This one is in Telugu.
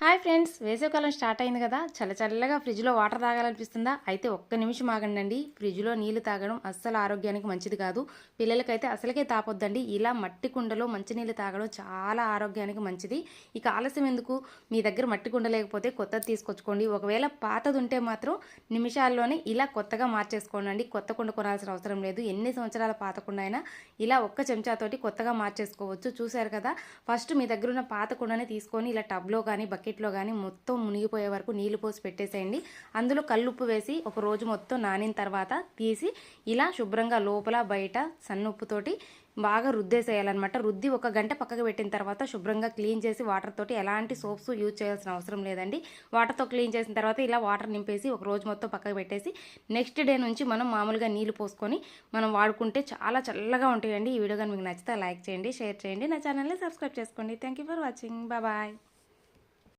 హాయ్ ఫ్రెండ్స్ వేసవికాలం స్టార్ట్ అయింది కదా. చల్ల చల్లగా ఫ్రిడ్జ్లో వాటర్ తాగాలనిపిస్తుందా? అయితే ఒక్క నిమిషం ఆగండి ఫ్రిడ్జ్లో నీళ్ళు తాగడం అస్సలు ఆరోగ్యానికి మంచిది కాదు. పిల్లలకైతే అసలుకే తాపొద్దండి. ఇలా మట్టి కుండలో మంచినీళ్ళు తాగడం చాలా ఆరోగ్యానికి మంచిది. ఇక ఆలస్యం ఎందుకు? మీ దగ్గర మట్టి కుండ లేకపోతే కొత్తది తీసుకొచ్చుకోండి. ఒకవేళ పాతది ఉంటే మాత్రం నిమిషాల్లోనే ఇలా కొత్తగా మార్చేసుకోండి కొత్త కుండ కొనాల్సిన అవసరం లేదు. ఎన్ని సంవత్సరాల పాత కుండ అయినా ఇలా ఒక్క చెంచాతోటి కొత్తగా మార్చేసుకోవచ్చు. చూశారు కదా? ఫస్ట్ మీ దగ్గర ఉన్న పాత కుండని తీసుకొని ఇలా టబ్లో కానీ బకెట్లో కానీ మొత్తం మునిగిపోయే వరకు నీళ్ళు పోసి పెట్టేసేయండి. అందులో కల్లుప్పు వేసి ఒక రోజు మొత్తం నానిన తర్వాత తీసి ఇలా శుభ్రంగా లోపల బయట సన్నుప్పుతోటి బాగా రుద్దేసేయాలన్నమాట. రుద్ది ఒక గంట పక్కకు పెట్టిన తర్వాత శుభ్రంగా క్లీన్ చేసి వాటర్ తోటి ఎలాంటి సోప్స్ యూజ్ చేయాల్సిన అవసరం లేదండి. వాటర్తో క్లీన్ చేసిన తర్వాత ఇలా వాటర్ నింపేసి ఒక రోజు మొత్తం పక్కకు పెట్టేసి నెక్స్ట్ డే నుంచి మనం మామూలుగా నీళ్ళు పోసుకొని మనం వాడుకుంటే చాలా చల్లగా ఉంటాయండి. ఈ వీడియో కానీ మీకు నచ్చితే లైక్ చేయండి షేర్ చేయండి. నా ఛానల్ని సబ్స్క్రైబ్ చేసుకోండి. Thank you for watching bye